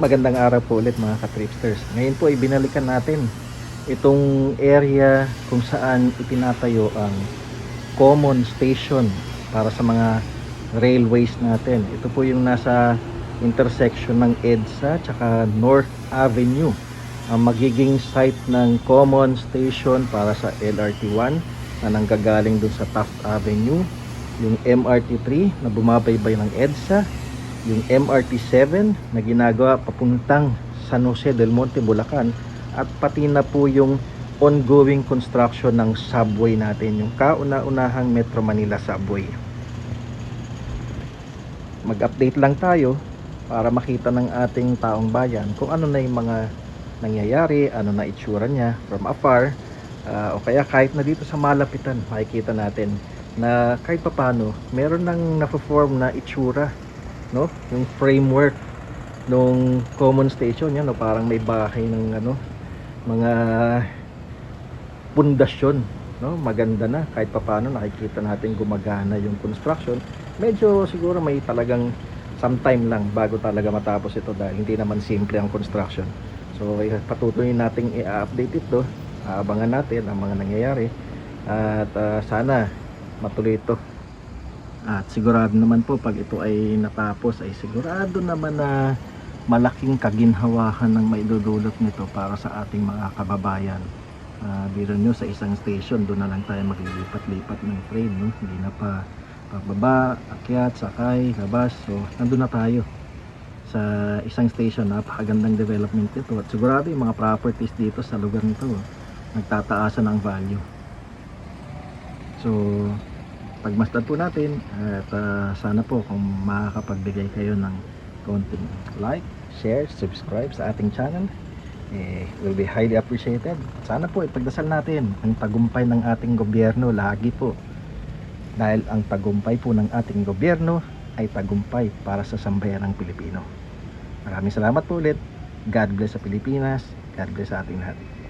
Magandang araw po ulit mga ka-tripsters. Ngayon po ay binalikan natin itong area kung saan itinatayo ang common station para sa mga railways natin. Ito po yung nasa intersection ng EDSA tsaka North Avenue. Ang magiging site ng common station para sa LRT1 na nanggagaling dun sa Taft Avenue. Yung MRT3 na bumabaybay ng EDSA yung MRT7 na ginagawa papuntang San Jose del Monte, Bulacan at pati na po yung ongoing construction ng subway natin, yung kauna-unahang Metro Manila subway. Mag-update lang tayo para makita ng ating taong bayan kung ano na yung mga nangyayari, ano na itsura niya from afar, ah, o kaya kahit na dito sa malapitan, makikita natin na kahit papano, meron nang na-form na itsura no? Yung framework nung common station yan no? Parang may bahay ng ano mga pundasyon no? Maganda na. Kahit papaano nakikita natin gumagana yung construction. Medyo siguro may talagang sometime lang bago talaga matapos ito dahil hindi naman simple ang construction. So eh, patutuloy nating i-update ito. Aabangan natin ang mga nangyayari. At ah, sana matuloy ito at sigurado naman po pag ito ay natapos ay sigurado naman na malaking kaginhawahan ng maidudulot nito para sa ating mga kababayan. Uh, biro nyo sa isang station, doon na lang tayo maglilipat-lipat ng train. No? Hindi na pa pababa, akyat, sakay, labas. So, nandun na tayo sa isang station. Napakagandang development ito. At sigurado yung mga properties dito sa lugar nito, nagtataasan ang value. So, pagmasdan po natin at ah, sana po kung makakapagbigay kayo ng konting like, share, subscribe sa ating channel eh, will be highly appreciated. Sana po ipagdasal natin ang tagumpay ng ating gobyerno lagi po. Dahil ang tagumpay po ng ating gobyerno ay tagumpay para sa sambayan ng Pilipino. Maraming salamat po ulit. God bless sa Pilipinas. God bless sa ating lahat.